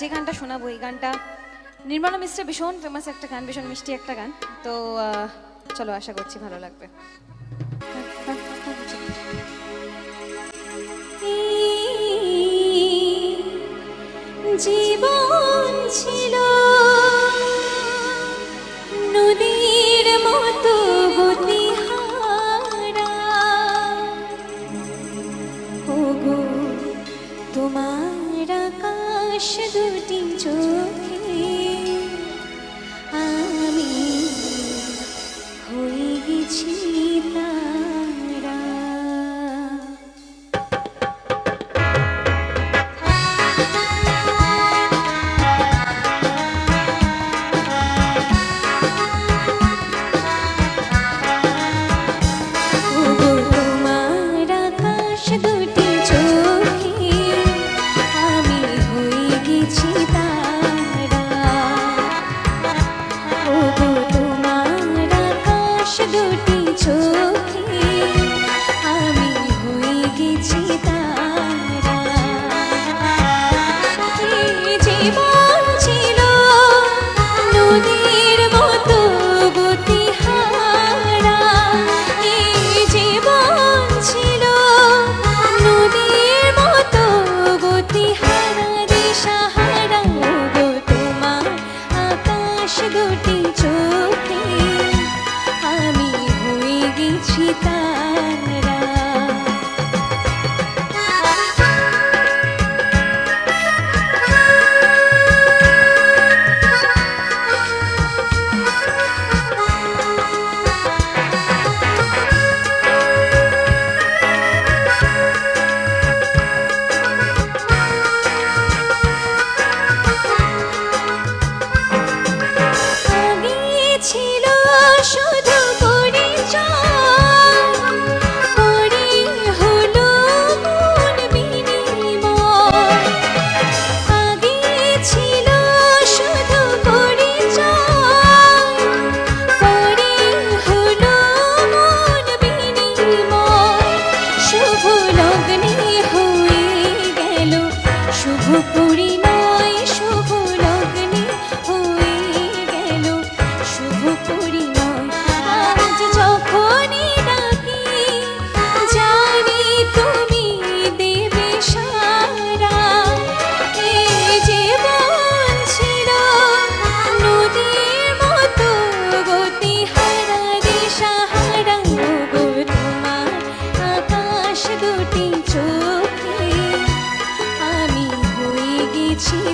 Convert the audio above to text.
যে গানটা শোনাবো, এই গানটা। নির্মাণ মিশ্রে ভীষণ ফেমাস একটা গান, ভীষণ মিষ্টি একটা গান। তো চলো, আশা করছি ভালো লাগবে। দুটি চোখ n Thank you. she